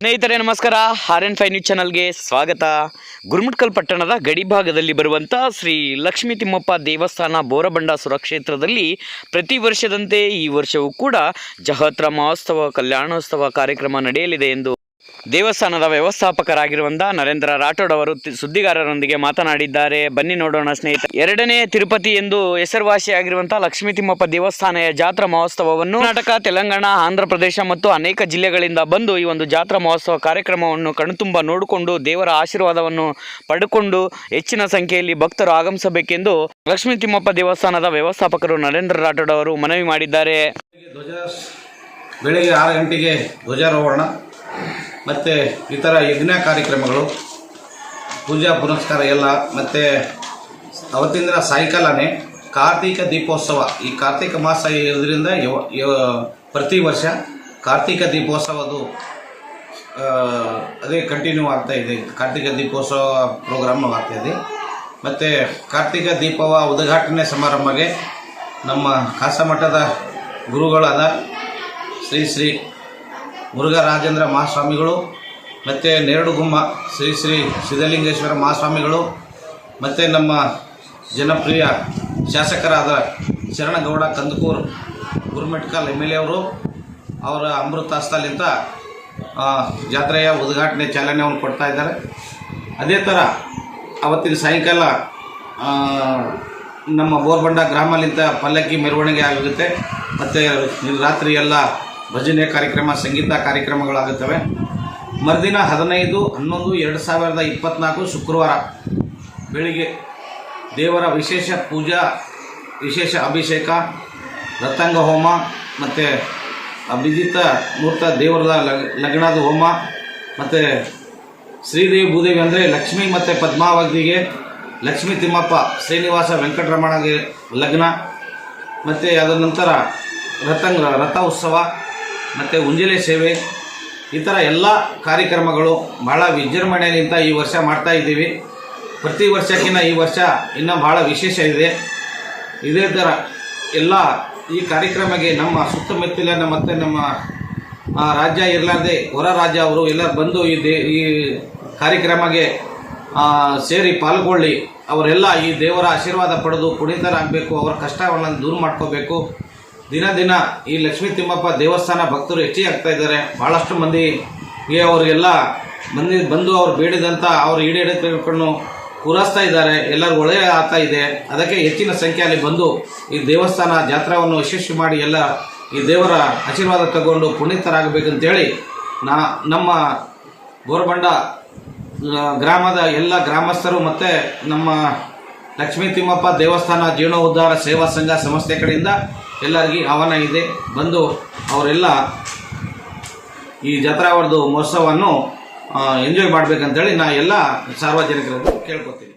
ಸ್ನೇಹಿತರೆ, ನಮಸ್ಕಾರ. R N five news ಚಾನಲ್ಗೆ ಸ್ವಾಗತ. ಗುರುಮಟ್ಕಲ್ ಪಟ್ಟಣದ ಗಡಿಭಾಗದಲ್ಲಿ ಬರುವಂಥ ಶ್ರೀ ಲಕ್ಷ್ಮೀ ತಿಮ್ಮಪ್ಪ ದೇವಸ್ಥಾನ ಬೋರಬಂಡ ಸುರಕ್ಷೇತ್ರದಲ್ಲಿ ಪ್ರತಿ ವರ್ಷದಂತೆ ಈ ವರ್ಷವೂ ಕೂಡ ಜಹತ್ರ ಮಹೋತ್ಸವ ಕಲ್ಯಾಣೋತ್ಸವ ಕಾರ್ಯಕ್ರಮ ನಡೆಯಲಿದೆ ಎಂದು ದೇವಸ್ಥಾನದ ವ್ಯವಸ್ಥಾಪಕರಾಗಿರುವಂತಹ ನರೇಂದ್ರ ರಾಠೋಡ್ ಅವರು ಸುದ್ದಿಗಾರರೊಂದಿಗೆ ಮಾತನಾಡಿದ್ದಾರೆ. ಬನ್ನಿ ನೋಡೋಣ ಸ್ನೇಹಿತ ಎರಡನೇ ತಿರುಪತಿ ಎಂದು ಹೆಸರುವಾಸಿಯಾಗಿರುವಂತಹ ಲಕ್ಷ್ಮೀ ತಿಮ್ಮಪ್ಪ ದೇವಸ್ಥಾನ ಜಾತ್ರಾ ಮಹೋತ್ಸವವನ್ನು ಕರ್ನಾಟಕ, ತೆಲಂಗಾಣ, ಆಂಧ್ರ ಪ್ರದೇಶ ಮತ್ತು ಅನೇಕ ಜಿಲ್ಲೆಗಳಿಂದ ಬಂದು ಈ ಒಂದು ಜಾತ್ರಾ ಮಹೋತ್ಸವ ಕಾರ್ಯಕ್ರಮವನ್ನು ಕಣ್ತುಂಬ ನೋಡಿಕೊಂಡು ದೇವರ ಆಶೀರ್ವಾದವನ್ನು ಪಡೆದುಕೊಂಡು ಹೆಚ್ಚಿನ ಸಂಖ್ಯೆಯಲ್ಲಿ ಭಕ್ತರು ಆಗಮಿಸಬೇಕೆಂದು ಲಕ್ಷ್ಮೀ ತಿಮ್ಮಪ್ಪ ದೇವಸ್ಥಾನದ ವ್ಯವಸ್ಥಾಪಕರು ನರೇಂದ್ರ ರಾಠೋಡ್ ಅವರು ಮನವಿ ಮಾಡಿದ್ದಾರೆ. ಬೆಳಿಗ್ಗೆ ಆರು ಗಂಟೆಗೆ ಧ್ವಜಾರೋಹಣ. ಮತ್ತು ಇತರ ಯಜ್ಞ ಕಾರ್ಯಕ್ರಮಗಳು, ಪೂಜಾ ಪುನಸ್ಕಾರ ಎಲ್ಲ, ಮತ್ತು ಅವತ್ತಿನ ದಿನ ಸಾಯಂಕಾಲನೇ ಕಾರ್ತೀಕ ದೀಪೋತ್ಸವ. ಈ ಕಾರ್ತೀಕ ಮಾಸ ಇರೋದ್ರಿಂದ ಪ್ರತಿ ವರ್ಷ ಕಾರ್ತೀಕ ದೀಪೋತ್ಸವದು ಅದೇ ಕಂಟಿನ್ಯೂ ಆಗ್ತಾ ಇದೆ. ಕಾರ್ತಿಕ ದೀಪೋತ್ಸವ ಪ್ರೋಗ್ರಾಮ್ ಆಗ್ತಾ ಇದೆ. ಮತ್ತು ಕಾರ್ತಿಕ ದೀಪವ ಉದ್ಘಾಟನೆ ಸಮಾರಂಭಕ್ಕೆ ನಮ್ಮ ಕಾಸಮಠದ ಗುರುಗಳಾದ ಶ್ರೀ ಶ್ರೀ ಮುರುಘರಾಜೇಂದ್ರ ಮಹಾಸ್ವಾಮಿಗಳು, ಮತ್ತು ನೇರಡುಗುಮ್ಮ ಶ್ರೀ ಶ್ರೀ ಸಿದ್ಧಲಿಂಗೇಶ್ವರ ಮಹಾಸ್ವಾಮಿಗಳು, ಮತ್ತು ನಮ್ಮ ಜನಪ್ರಿಯ ಶಾಸಕರಾದ Sharanagouda Kandakur Gurumitkal M L A ಅವರು, ಅವರ ಅಮೃತಾಸ್ತಲಿಂದ ಜಾತ್ರೆಯ ಉದ್ಘಾಟನೆ ಚಾಲನೆಯನ್ನು ಕೊಡ್ತಾ ಇದ್ದಾರೆ. ಅದೇ ಥರ ಅವತ್ತಿನ ಸಾಯಂಕಾಲ ನಮ್ಮ ಬೋರ್ಬಂಡ ಗ್ರಾಮಲಿಂದ ಪಲ್ಲಕ್ಕಿ ಮೆರವಣಿಗೆ ಆಗಿರುತ್ತೆ ಮತ್ತು ರಾತ್ರಿ ಎಲ್ಲ ಭಜನೆ ಕಾರ್ಯಕ್ರಮ, ಸಂಗೀತ ಕಾರ್ಯಕ್ರಮಗಳಾಗುತ್ತವೆ. ಮರುದಿನ ಹದಿನೈದು, ಹನ್ನೊಂದು, ಎರಡು ಸಾವಿರದ ಇಪ್ಪತ್ತ್ನಾಲ್ಕು ಶುಕ್ರವಾರ ಬೆಳಿಗ್ಗೆ ದೇವರ ವಿಶೇಷ ಪೂಜಾ, ವಿಶೇಷ ಅಭಿಷೇಕ, ರಥಾಂಗ ಹೋಮ ಮತ್ತು ಅಭಿಜಿತ ಮೂರ್ತ ದೇವರದ ಲಗ್- ಲಗ್ನದ ಹೋಮ ಮತ್ತು ಶ್ರೀದೇವಿ ಭೂದೇವಿ ಅಂದರೆ ಲಕ್ಷ್ಮಿ ಮತ್ತು ಪದ್ಮಾವತಿಗೆ ಲಕ್ಷ್ಮೀ ತಿಮ್ಮಪ್ಪ ಶ್ರೀನಿವಾಸ ವೆಂಕಟರಮಣಗೆ ಲಗ್ನ ಮತ್ತು ಅದರ ನಂತರ ರಥಂಗ, ರಥ ಉತ್ಸವ ಮತ್ತು ಉಂಜಲೆ ಸೇವೆ, ಈ ಥರ ಎಲ್ಲ ಕಾರ್ಯಕ್ರಮಗಳು ಬಹಳ ವಿಜೃಂಭಣೆಯಿಂದ ಈ ವರ್ಷ ಮಾಡ್ತಾ ಇದ್ದೀವಿ. ಪ್ರತಿ ವರ್ಷಕ್ಕಿಂತ ಈ ವರ್ಷ ಇನ್ನೂ ಭಾಳ ವಿಶೇಷ ಇದೆ. ಇದೇ ಥರ ಎಲ್ಲ ಈ ಕಾರ್ಯಕ್ರಮಕ್ಕೆ ನಮ್ಮ ಸುತ್ತಮುತ್ತಲಿನ ಮತ್ತು ನಮ್ಮ ರಾಜ್ಯ ಇರಲಾರ್ದೆ ಹೊರ ರಾಜ್ಯ ಅವರು ಎಲ್ಲರೂ ಬಂದು ಈ ದೇ, ಈ ಕಾರ್ಯಕ್ರಮಕ್ಕೆ ಸೇರಿ ಪಾಲ್ಗೊಳ್ಳಿ. ಅವರೆಲ್ಲ ಈ ದೇವರ ಆಶೀರ್ವಾದ ಪಡೆದು ಪುನೀತರಾಗಬೇಕು, ಅವರ ಕಷ್ಟವನ್ನು ದೂರ ಮಾಡ್ಕೋಬೇಕು. ದಿನ ದಿನ ಈ ಲಕ್ಷ್ಮೀ ತಿಮ್ಮಪ್ಪ ದೇವಸ್ಥಾನ ಭಕ್ತರು ಹೆಚ್ಚಿಗೆ ಆಗ್ತಾ ಇದ್ದಾರೆ. ಭಾಳಷ್ಟು ಮಂದಿಗೆ ಅವರಿಗೆಲ್ಲ ಮಂದಿ ಬಂದು ಅವ್ರು ಬೇಡಿದಂಥ ಅವ್ರು ಈಡೇರಿಕೊಂಡು ಪೂರೈಸ್ತಾ ಇದ್ದಾರೆ. ಎಲ್ಲರೂ ಒಳ್ಳೆಯ ಆಗ್ತಾ ಇದೆ. ಅದಕ್ಕೆ ಹೆಚ್ಚಿನ ಸಂಖ್ಯೆಯಲ್ಲಿ ಬಂದು ಈ ದೇವಸ್ಥಾನ ಜಾತ್ರಾವನ್ನು ಯಶಸ್ವಿ ಮಾಡಿ ಎಲ್ಲ ಈ ದೇವರ ಆಶೀರ್ವಾದ ತಗೊಂಡು ಪುನೀತರಾಗಬೇಕಂತೇಳಿ ನಾ, ನಮ್ಮ ಗೋರಬಂಡ ಗ್ರಾಮದ ಎಲ್ಲ ಗ್ರಾಮಸ್ಥರು ಮತ್ತು ನಮ್ಮ ಲಕ್ಷ್ಮೀ ತಿಮ್ಮಪ್ಪ ದೇವಸ್ಥಾನ ಜೀರ್ಣೋದ್ಧಾರ ಸೇವಾ ಸಂಘ ಸಂಸ್ಥೆ ಕಡೆಯಿಂದ ಎಲ್ಲರಿಗೂ ಆಹ್ವಾನ ಇದೆ. ಬಂದು ಅವರೆಲ್ಲ ಈ ಜಾತ್ರಾವರ್ದು ಮಹೋತ್ಸವವನ್ನು ಎಂಜಾಯ್ ಮಾಡಬೇಕಂತೇಳಿ ನಾ ಎಲ್ಲ ಸಾರ್ವಜನಿಕರನ್ನು ಕೇಳ್ಕೊತೀನಿ.